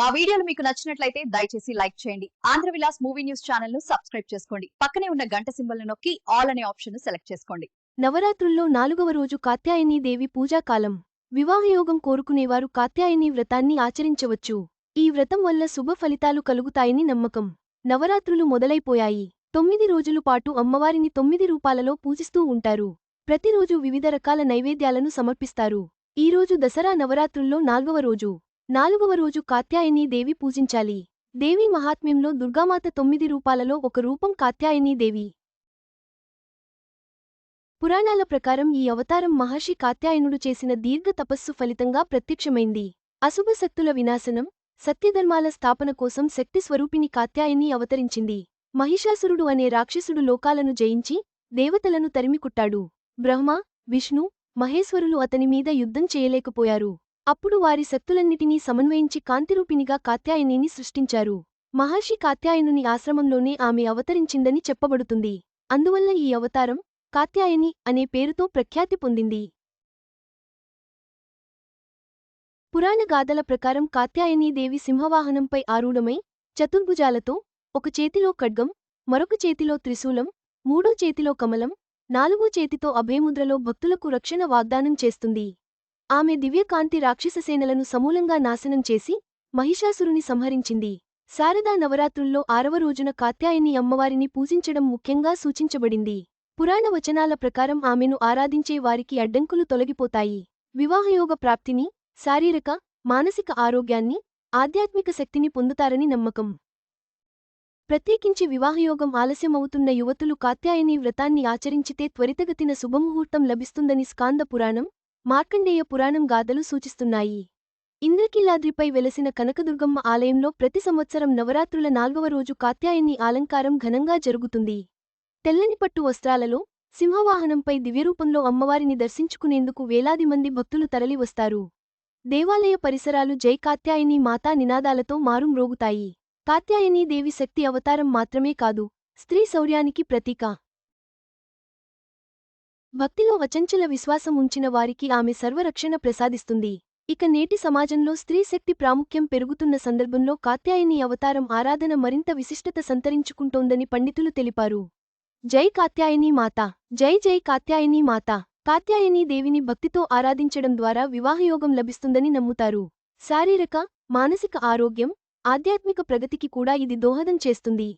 మా వీడియోలు మీకు నచ్చినట్లయితే దయచేసి లైక్ చేయండి. ఆంధ్ర విలాస్ మూవీ న్యూస్ ఛానల్ను సబ్స్క్రైబ్ చేసుకోండి. పక్కనే ఉన్న గంట సింబల్ నొక్కి ఆల్ అనే ఆప్షన్ను సెలెక్ట్ చేసుకోండి. నవరాత్రుల్లో నాలుగవ రోజు కాత్యాయనీ దేవి పూజాకాలం వివాహయోగం కోరుకునేవారు కాత్యాయని వ్రతాన్ని ఆచరించవచ్చు. ఈ వ్రతం వల్ల శుభ ఫలితాలు కలుగుతాయని నమ్మకం. నవరాత్రులు మొదలైపోయాయి. తొమ్మిది రోజులు పాటు అమ్మవారిని తొమ్మిది రూపాలలో పూజిస్తూ ఉంటారు. ప్రతిరోజు వివిధ రకాల నైవేద్యాలను సమర్పిస్తారు. ఈరోజు దసరా నవరాత్రుల్లో నాల్గవ రోజు. నాలుగవ రోజు కాత్యాయనీ దేవి పూజించాలి. దేవి మహాత్మ్యంలో దుర్గామాత తొమ్మిది రూపాలలో ఒక రూపం కాత్యాయనీ దేవి. పురాణాల ప్రకారం ఈ అవతారం మహర్షి కాత్యాయనుడు చేసిన దీర్ఘ తపస్సు ఫలితంగా ప్రత్యక్షమైంది. అశుభ శక్తుల వినాశనం సత్యధర్మాల స్థాపన కోసం శక్తి స్వరూపిణి కాత్యాయని అవతరించింది. మహిషాసురుడు అనే రాక్షసుడు లోకాలను జయించి దేవతలను తరిమికుట్టాడు. బ్రహ్మ విష్ణు మహేశ్వరులు అతని మీద యుద్ధం చేయలేకపోయారు. అప్పుడు వారి శక్తులన్నిటినీ సమన్వయించి కాంతిరూపిణిగా కాత్యాయనిని సృష్టించారు. మహర్షి కాత్యాయనుని ఆశ్రమంలోనే ఆమె అవతరించిందని చెప్పబడుతుంది. అందువల్ల ఈ అవతారం కాత్యాయని అనే పేరుతో ప్రఖ్యాతి పొందింది. పురాణ గాథల ప్రకారం కాత్యాయనీదేవి సింహవాహనంపై ఆరూఢమై చతుర్భుజాలతో ఒక చేతిలో ఖడ్గం మరొక చేతిలో త్రిశూలం మూడో చేతిలో కమలం నాలుగో చేతితో అభయముద్రలో భక్తులకు రక్షణ వాగ్దానం చేస్తుంది. ఆమె దివ్యకాంతి రాక్షససేనలను సమూలంగా నాశనం చేసి మహిషాసురుని సంహరించింది. శారదా నవరాత్రుల్లో ఆరవ రోజున కాత్యాయని అమ్మవారిని పూజించడం ముఖ్యంగా సూచించబడింది. పురాణ వచనాల ప్రకారం ఆమెను ఆరాధించే వారికి అడ్డంకులు తొలగిపోతాయి. వివాహయోగ ప్రాప్తిని శారీరక మానసిక ఆరోగ్యాన్ని ఆధ్యాత్మిక శక్తిని పొందుతారని నమ్మకం. ప్రత్యేకించి వివాహయోగం ఆలస్యమవుతున్న యువతులు కాత్యాయని వ్రతాన్ని ఆచరించితే త్వరితగతిన శుభముహూర్తం లభిస్తుందని స్కాంద పురాణం మార్కండేయ పురాణం గాథలు సూచిస్తున్నాయి. ఇంద్రకీలాద్రిపై వెలసిన కనకదుర్గమ్మ ఆలయంలో ప్రతి సంవత్సరం నవరాత్రుల నాల్గవ రోజు కాత్యాయని ఆలంకారం ఘనంగా జరుగుతుంది. తెల్లని పట్టు వస్త్రాలలో సింహవాహనంపై దివ్యరూపంలో అమ్మవారిని దర్శించుకునేందుకు వేలాది మంది భక్తులు తరలివస్తారు దేవాలయ పరిసరాలు జై కాత్యాయని మాతా నినాదాలతో మారుమ్రోగుతాయి కాత్యాయనీ దేవి శక్తి అవతారం మాత్రమే కాదు స్త్రీ శౌర్యానికి ప్రతీక. భక్తిలో అచంచల విశ్వాసం ఉంచిన వారికి ఆమె సర్వరక్షణ ప్రసాదిస్తుంది. ఇక నేటి సమాజంలో స్త్రీ శక్తి ప్రాముఖ్యం పెరుగుతున్న సందర్భంలో కాత్యాయని అవతారం ఆరాధన మరింత విశిష్టత సంతరించుకుంటోందని పండితులు తెలిపారు. జై కాత్యాయని మాత జై జై కాత్యాయని మాత. కాత్యాయని దేవిని భక్తితో ఆరాధించడం ద్వారా వివాహయోగం లభిస్తుందని నమ్ముతారు. శారీరక మానసిక ఆరోగ్యం ఆధ్యాత్మిక ప్రగతికి కూడా ఇది దోహదం చేస్తుంది.